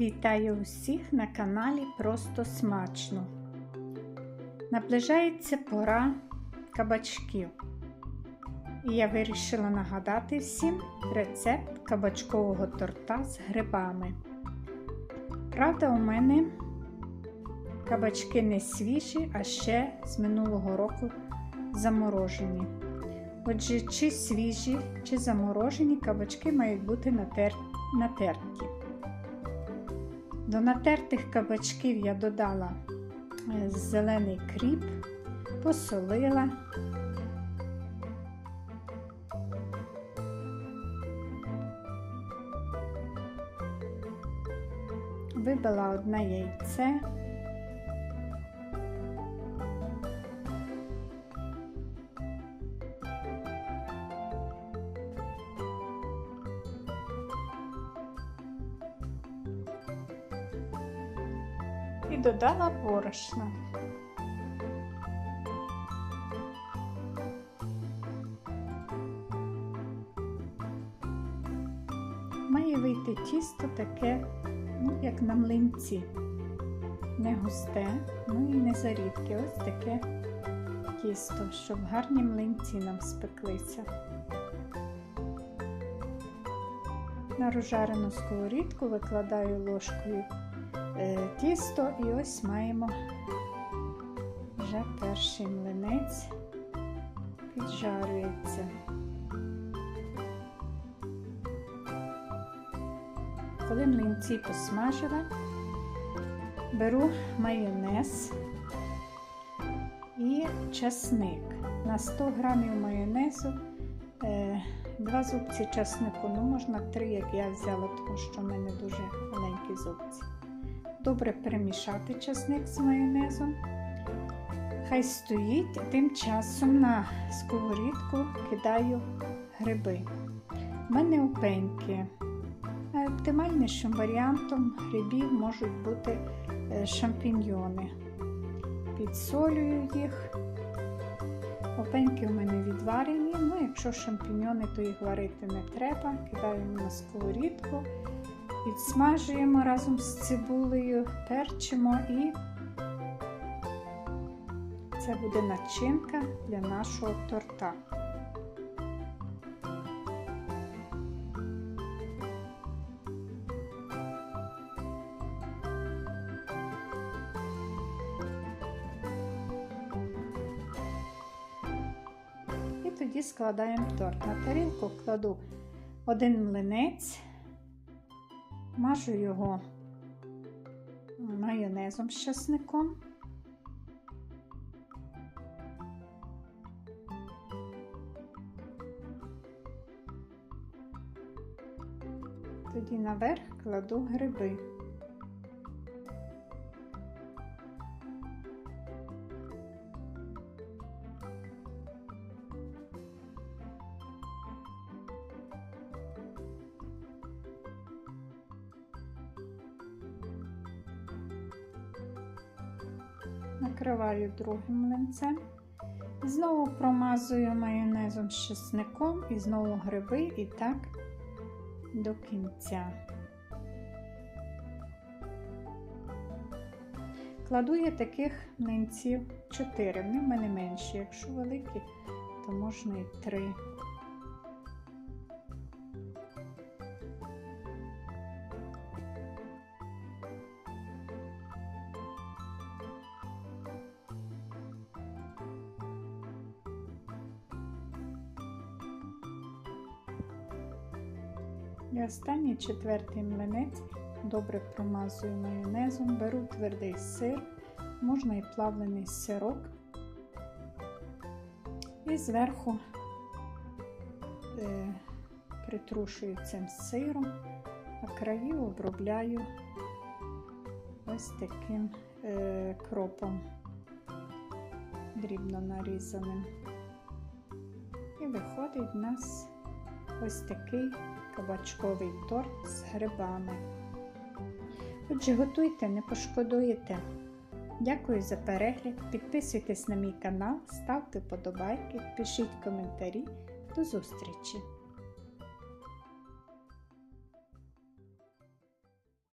Вітаю усіх на каналі Просто Смачно. Наближається пора кабачків. І я вирішила нагадати всім рецепт кабачкового торта з грибами. Правда, у мене кабачки не свіжі, а ще з минулого року заморожені. Отже, чи свіжі, чи заморожені кабачки мають бути натер... натерті. До натертих кабачків я додала е, зелений кріп, посолила. Вибила одне яйце. І додала борошна. Має вийти тісто таке, ну, як на млинці. Не густе, ну і не зарідке. Ось таке тісто, щоб гарні млинці нам спеклися. На розжарену сковорідку викладаю ложкою тісто і ось маємо вже перший млинець піджарюється. Коли млинці посмажила, беру майонез і часник. На 100 грамів майонезу, е, два зубці часнику, ну можна три, як я взяла, тому що в мене дуже маленькі зубці добре перемішати часник з майонезом. Хай стоїть, тим часом на сковорідку кидаю гриби. У мене опеньки. Оптимальнішим варіантом грибів можуть бути е, шампіньйони. Підсолюю їх. Опеньки у мене відварені, ну якщо шампіньйони, то їх варити не треба. Кидаю на сковорідку. Підсмажуємо разом з цибулею, перчимо і це буде начинка для нашого торта. І тоді складаємо торт. На тарілку кладу один млинець. Мажу його майонезом з часником. Тоді наверх кладу гриби. Накриваю другим млинцем. Знову промазую майонезом з чесником і знову гриби і так до кінця. Кладу я таких млинців 4, вони в мене менші, якщо великі, то можна і 3. І останній четвертий млинець добре промазую майонезом, беру твердий сир, можна і плавлений сирок. І зверху е, притрушую цим сиром, а краї обробляю ось таким е, кропом, дрібно нарізаним. І виходить в нас ось такий кабачковий торт з грибами. Отже, готуйте, не пошкодуєте. Дякую за перегляд. Підписуйтесь на мій канал, ставте подобайки, пишіть коментарі. До зустрічі!